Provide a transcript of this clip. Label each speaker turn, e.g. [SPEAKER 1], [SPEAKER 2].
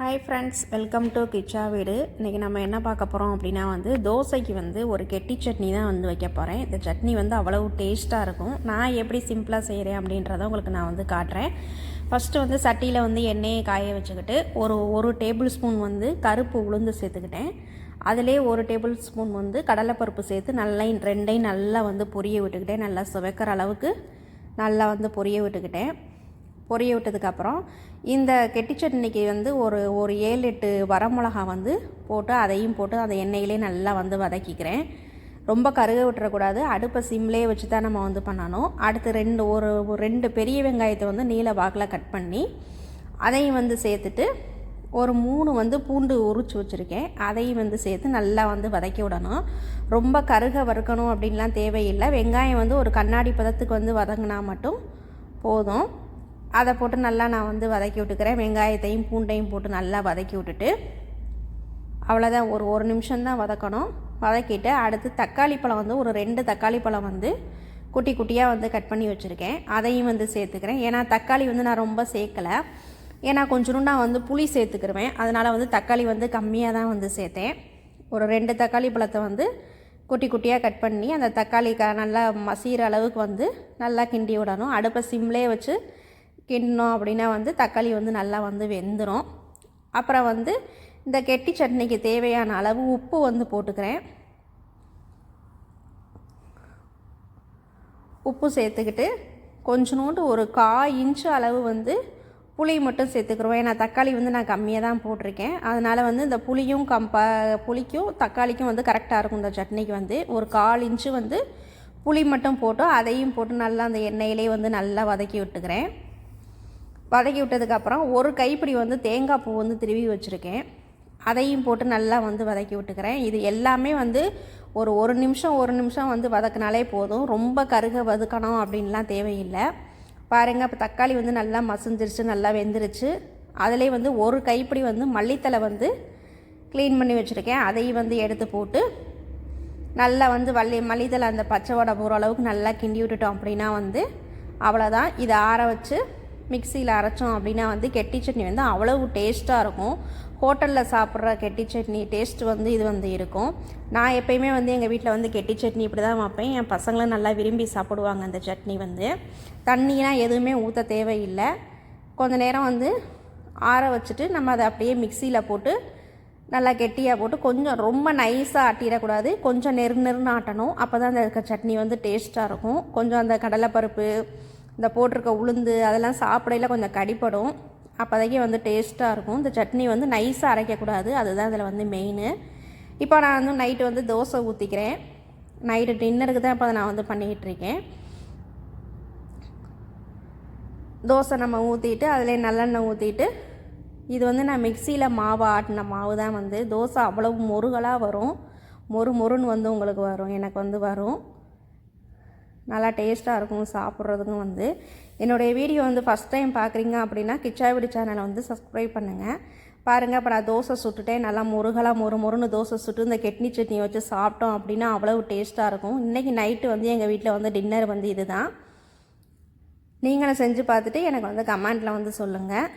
[SPEAKER 1] Hi friends welcome to Kitcha வீடு இன்றைக்கி நம்ம என்ன பார்க்க போகிறோம் அப்படின்னா வந்து தோசைக்கு வந்து ஒரு கெட்டி சட்னி தான் வந்து வைக்க போகிறேன் இந்த சட்னி வந்து அவ்வளவு டேஸ்ட்டாக இருக்கும். நான் எப்படி சிம்பிளாக செய்கிறேன் அப்படின்றத உங்களுக்கு நான் வந்து காட்டுறேன். ஃபஸ்ட்டு வந்து சட்டியில் வந்து எண்ணெயை காய வச்சுக்கிட்டு ஒரு ஒரு டேபிள் ஸ்பூன் வந்து கருப்பு உளுந்து சேர்த்துக்கிட்டேன். அதிலே ஒரு டேபிள் ஸ்பூன் வந்து கடலைப்பருப்பு சேர்த்து நல்லா ரெண்டையும் நல்லா வந்து பொரிய விட்டுக்கிட்டேன். நல்லா சுவைக்கிற அளவுக்கு நல்லா வந்து பொரிய விட்டுக்கிட்டேன். பொரிய விட்டதுக்கப்புறம் இந்த கெட்டி சட்னிக்கு வந்து ஒரு ஒரு ஏழு எட்டு வரமிளகா வந்து போட்டு அதையும் போட்டு அந்த எண்ணெயிலே நல்லா வந்து வதக்கிக்கிறேன். ரொம்ப கருக விட்டுறக்கூடாது. அடுப்பை சிம்லேயே வச்சு தான் நம்ம வந்து பண்ணணும். அடுத்து ரெண்டு ஒரு ஒரு ரெண்டு பெரிய வெங்காயத்தை வந்து நீல வாக்கில் கட் பண்ணி அதையும் வந்து சேர்த்துட்டு ஒரு மூணு வந்து பூண்டு உரிச்சு வச்சுருக்கேன். அதையும் வந்து சேர்த்து நல்லா வந்து வதக்கி விடணும். ரொம்ப கருக வறுக்கணும் அப்படின்லாம் தேவையில்லை. வெங்காயம் வந்து ஒரு கண்ணாடி பதத்துக்கு வந்து வதங்கினா மட்டும் போதும். அதை போட்டு நல்லா நான் வந்து வதக்கி விட்டுக்கிறேன். வெங்காயத்தையும் பூண்டையும் போட்டு நல்லா வதக்கி விட்டுட்டு அவ்வளோதான் ஒரு ஒரு நிமிஷம் தான் வதக்கணும். வதக்கிட்டு அடுத்து தக்காளி பழம் வந்து ஒரு ரெண்டு தக்காளி பழம் வந்து குட்டி குட்டியாக வந்து கட் பண்ணி வச்சுருக்கேன். அதையும் வந்து சேர்த்துக்கிறேன். ஏன்னா தக்காளி வந்து நான் ரொம்ப சேர்க்கலை. ஏன்னா கொஞ்சம் நான் வந்து புளி சேர்த்துக்கிருவேன். அதனால் வந்து தக்காளி வந்து கம்மியாக தான் வந்து சேர்த்தேன். ஒரு ரெண்டு தக்காளி பழத்தை வந்து குட்டி குட்டியாக கட் பண்ணி அந்த தக்காளி க நல்லா மசிகிற அளவுக்கு வந்து நல்லா கிண்டி விடணும். அடுப்பை சிம்லேயே வச்சு கிண்டினோம் அப்படின்னா வந்து தக்காளி வந்து நல்லா வந்து வெந்துடும் அப்புறம் வந்து இந்த கெட்டி சட்னிக்கு தேவையான அளவு உப்பு வந்து போட்டுக்கிறேன். உப்பு சேர்த்துக்கிட்டு கொஞ்சோண்டு ஒரு கா இன்ச்சு அளவு வந்து புளி மட்டும் சேர்த்துக்கிறோம். ஏன்னா தக்காளி வந்து நான் கம்மியாக தான் போட்டிருக்கேன். அதனால் வந்து இந்த புளியும் கம்ப புளிக்கும் தக்காளிக்கும் வந்து கரெக்டாக இருக்கும் இந்த சட்னிக்கு வந்து. ஒரு கால் இன்ச்சு வந்து புளி மட்டும் போட்டு அதையும் போட்டு நல்லா அந்த எண்ணெயிலே வந்து நல்லா வதக்கி விட்டுக்கிறேன். வதக்கி விட்டதுக்கப்புறம் ஒரு கைப்பிடி வந்து தேங்காய் பூ வந்து திருவி வச்சுருக்கேன். அதையும் போட்டு நல்லா வந்து வதக்கி விட்டுக்கிறேன். இது எல்லாமே வந்து ஒரு ஒரு நிமிஷம் ஒரு நிமிஷம் வந்து வதக்கினாலே போதும். ரொம்ப கருக வதக்கணும் அப்படின்லாம் தேவையில்லை. பாருங்கள் இப்போ தக்காளி வந்து நல்லா மசிஞ்சிருச்சு நல்லா வெந்துருச்சு. அதிலே வந்து ஒரு கைப்பிடி வந்து மல்லித்தலை வந்து க்ளீன் பண்ணி வச்சுருக்கேன். அதையும் வந்து எடுத்து போட்டு நல்லா வந்து வள்ளி மல்லித்தலை அந்த பச்சை வடை போகிற அளவுக்கு நல்லா கிண்டி விட்டுட்டோம் அப்படின்னா வந்து அவ்வளோதான் இதை ஆற வச்சு மிக்சியில் அரைச்சோம் அப்படின்னா வந்து கெட்டி சட்னி வந்து அவ்வளவு டேஸ்ட்டாக இருக்கும். ஹோட்டலில் சாப்பிட்ற கெட்டி சட்னி டேஸ்ட் வந்து இது வந்து இருக்கும். நான் எப்பயுமே வந்து எங்கள் வீட்டில் வந்து கெட்டி சட்னி இப்படி தான் வைப்பேன். என் பசங்களும் நல்லா விரும்பி சாப்பிடுவாங்க அந்த சட்னி வந்து. தண்ணியெலாம் எதுவுமே ஊற்ற தேவையில்லை. கொஞ்ச நேரம் வந்து ஆற வச்சுட்டு நம்ம அதை அப்படியே மிக்சியில் போட்டு நல்லா கெட்டியாக போட்டு கொஞ்சம் ரொம்ப நைஸாக ஆட்டிடக்கூடாது. கொஞ்சம் நெரு நெருன்னு ஆட்டணும். அப்போ தான் அந்த சட்னி வந்து டேஸ்ட்டாக இருக்கும். கொஞ்சம் அந்த கடலைப்பருப்பு இந்த போட்டிருக்க உளுந்து அதெல்லாம் சாப்பிடையில கொஞ்சம் கடிப்படும். அப்போதைக்கு வந்து டேஸ்ட்டாக இருக்கும். இந்த சட்னி வந்து நைஸாக அரைக்கக்கூடாது. அதுதான் இதில் வந்து மெயின் இப்போ நான் வந்து நைட்டு வந்து தோசை ஊற்றிக்கிறேன் நைட்டு டின்னருக்கு தான் இப்போ நான் வந்து பண்ணிக்கிட்டு இருக்கேன் தோசை நம்ம ஊற்றிட்டு அதில் நல்லெண்ணெய் ஊற்றிட்டு இது வந்து நான் மிக்சியில் மாவு ஆட்டின மாவு தான் வந்து. தோசை அவ்வளவு முருகலாக வரும். மொறு மொறுன்னு வந்து உங்களுக்கு வரும். எனக்கு வந்து வரும். நல்லா டேஸ்ட்டாக இருக்கும் சாப்பிட்றதுக்கும் வந்து. என்னுடைய வீடியோ வந்து ஃபஸ்ட் டைம் பார்க்குறீங்க அப்படின்னா கிச்சாவிடி சேனலை வந்து சப்ஸ்கிரைப் பண்ணுங்கள் பாருங்கள் இப்போ நான் தோசை சுட்டுட்டேன். நல்லா முருகலாக மொறு மொறுன்னு தோசை சுட்டு இந்த கெட்னி சட்னி வச்சு சாப்பிட்டோம் அப்படின்னா அவ்வளவு டேஸ்ட்டாக இருக்கும். இன்றைக்கி நைட்டு வந்து எங்கள் வீட்டில் வந்து டின்னர் வந்து இது தான் நீங்களும் செஞ்சு பார்த்துட்டு எனக்கு வந்து கமெண்ட்டில் வந்து சொல்லுங்கள்